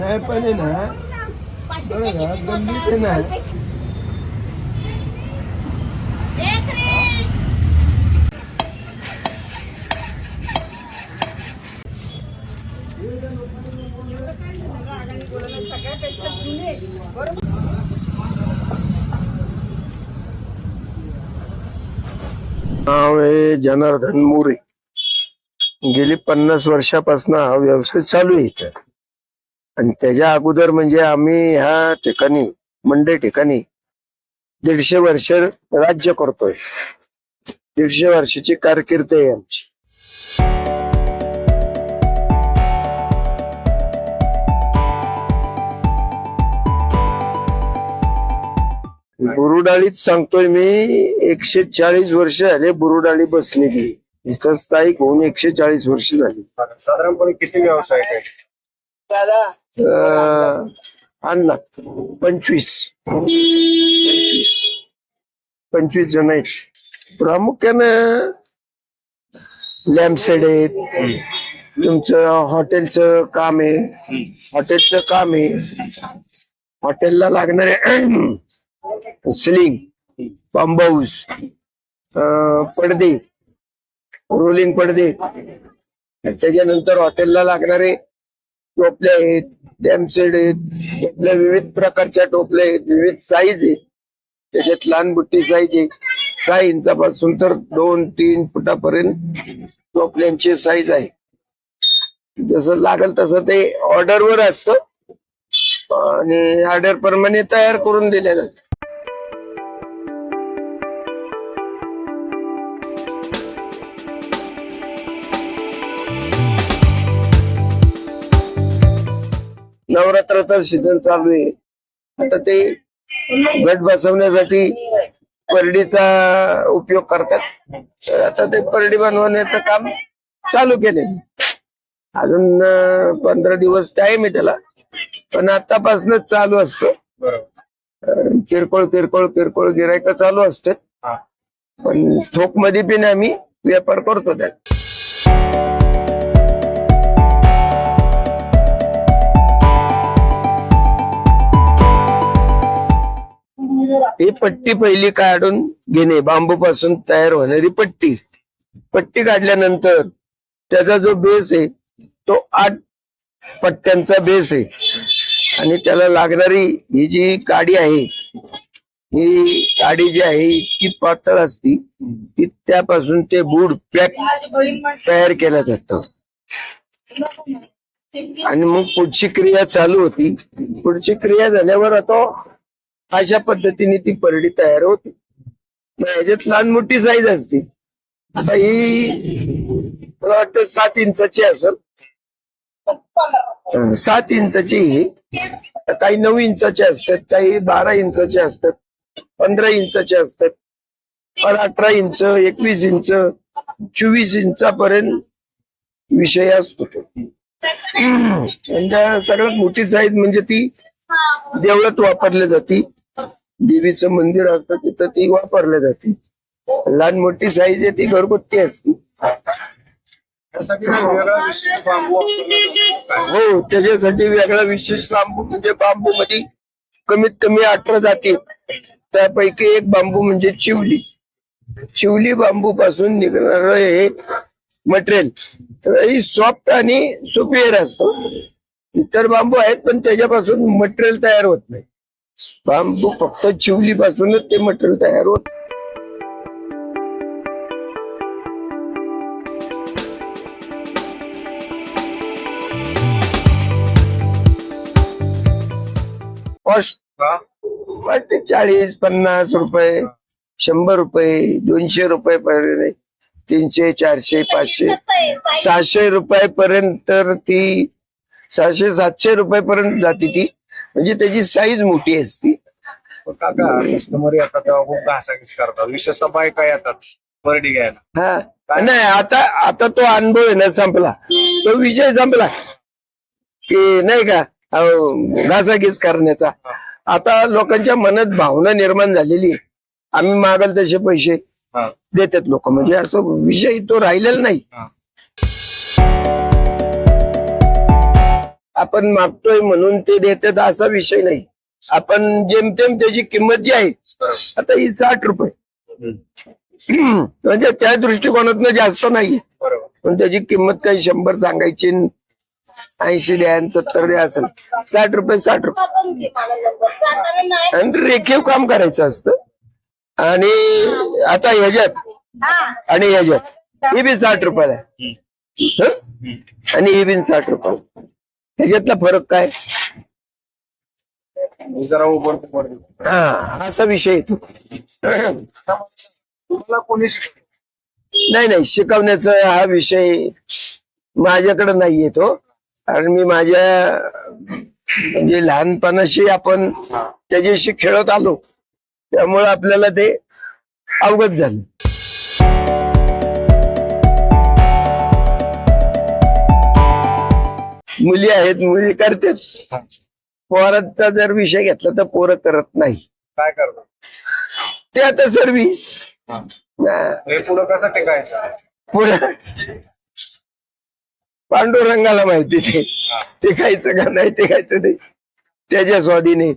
नाही पण आहे ना. नाव आहे जनार्दन मोरे. गेली पन्नास वर्षापासून हा व्यवसाय चालू आहे इथं. आणि त्याच्या अगोदर म्हणजे आम्ही ह्या ठिकाणी मंडे ठिकाणी दीडशे वर्ष राज्य करतोय. दीडशे वर्षाची कारकीर्द आहे आमची. बुरुडाळीत सांगतोय मी एकशे चाळीस वर्ष झाले बुरुडाळी बसलेली. इथं स्थायिक होऊन एकशे चाळीस वर्ष झाली. साधारणपणे किती व्यवसाय आहे आणला पंचवीस. पंचवीस. पंचवीस जण आहेत. प्रामुख्यानं लॅम्पसेड आहेत. तुमचं हॉटेलचं काम आहे. हॉटेलचं काम आहे. हॉटेलला लागणारे सिलिंग पंप हाऊस पडदे रोलिंग पडदे. त्याच्यानंतर हॉटेलला लागणारे टोपल्या आहेत डॅमसेड आहेत टोपल्या विविध प्रकारच्या टोपल्या आहेत विविध साईज आहेत. त्याच्यात लहान बुट्टी साईज आहे. सहा इंचापासून तर दोन तीन फुटापर्यंत टोपल्यांची साईज आहे. जसं लागल तसं ते ऑर्डरवर असतं. आणि ऑर्डर प्रमाणे तयार करून दिल्या जातं नवरात्राचा सीझन चालू आहे. आता ते गट बसवण्यासाठी परडीचा उपयोग करतात. तर आता ते परडी बनवण्याचं काम चालू केले अजून पंधरा दिवस टाइम आहे त्याला. पण आतापासूनच चालू असतं. किरकोळ किरकोळ किरकोळ गिरायक चालू असते. पण थोकमध्ये पण आम्ही व्यापार करतो त्यात. ही पट्टी पहिली काढून घेणे बांबू पासून तयार होणारी पट्टी. पट्टी काढल्यानंतर त्याचा जो बेस आहे तो आठ पट्ट्यांचा बेस आहे. आणि त्याला लागणारी ही जी काडी आहे ही काडी जी आहे इतकी पातळ असती की त्यापासून ते बूड पॅक तयार केलं जातं आणि मग पुढची क्रिया चालू होती. पुढची क्रिया झाल्यावर आता अशा पद्धतीने ती परडी तयार होती. ह्याच्यात लहान मोठी साईज असते. आता ही मला वाटतं सात इंचाची असेल. सात इंचाची ही. काही नऊ इंचाचे असतात काही बारा इंचाचे असतात पंधरा इंचाचे असतात पण अठरा इंच एकवीस इंच चोवीस इंचापर्यंत विषय असतो तो. त्यांच्या सगळ्यात मोठी साईज म्हणजे ती देवळात वापरली जाते. देवीचं मंदिर असतं तिथं ती वापरल्या जाते. लहान मोठी साईज आहे ती घरगुती असते. हो त्याच्यासाठी वेगळा विशेष बांबू म्हणजे बांबू मध्ये कमीत कमी अठरा जाती त्यापैकी एक बांबू म्हणजे चिवली. चिवली बांबू पासून निघणार हे मटेरियल ही सॉफ्ट आणि सुपिरियर असतं. इतर बांबू आहेत पण त्याच्यापासून मटेरियल तयार होत नाही. बांबू फक्त चिवली पासूनच ते मटेरियल तयार होत. कॉस्ट? वाटते चाळीस पन्नास रुपये शंभर रुपये दोनशे रुपये पर्यंत तीनशे चारशे पाचशे सहाशे रुपयापर्यंत ती सहाशे सातशे रुपयापर्यंत जाते ती. म्हणजे त्याची साईज मोठी असती काका कस्टमर येतात तेव्हा खूप घासाघीस करतात. विशेषतः बायका येतात बर्डी घ्यायला. हा. नाही आता आता तो अनुभव आहे ना संपला. तो विषय संपला. की नाही का अहो, घासाघीस करण्याचा. आता लोकांच्या मनात भावना निर्माण झालेली आहे. आम्ही मागाल तसे पैसे हा. देतात लोक. म्हणजे असं विषय तो राहिलेला नाही. हा. आपण मागतोय म्हणून ते देतात असा विषय नाही. आपण जेमतेम त्याची किंमत जी आहे आता ही साठ रुपये. म्हणजे त्या दृष्टिकोनातनं जास्त नाहीये. पण त्याची किंमत काही शंभर सांगायची ऐंशी द्या सत्तर द्या असेल साठ रुपये साठ रुपये. आणि रेखीव काम करायचं असतं. आणि आता ह्याच्यात आणि ह्याच्यात ही बी साठ रुपयाला आहे. आणि ही बी साठ रुपये ह्याच्यातला फरक काय? जरा हा असा विषय येतो मला कोणी शिकवलं? नाही नाही शिकवण्याचा हा विषय माझ्याकडे नाही येतो कारण मी माझ्या म्हणजे लहानपणाशी आपण त्याच्याशी खेळत आलो. त्यामुळे आपल्याला ते अवगत झालं. मुली आहेत मुली करतात. पोराचा जर विषय घेतला तर पोरं करत नाही. काय करतो ते आता सर्व्हिस हे. पुढं कसं टिकायचं पुढे पांडुरंगाला माहिती ते टिकायचं का नाही टिकायचं ते त्याच्या स्वाधीने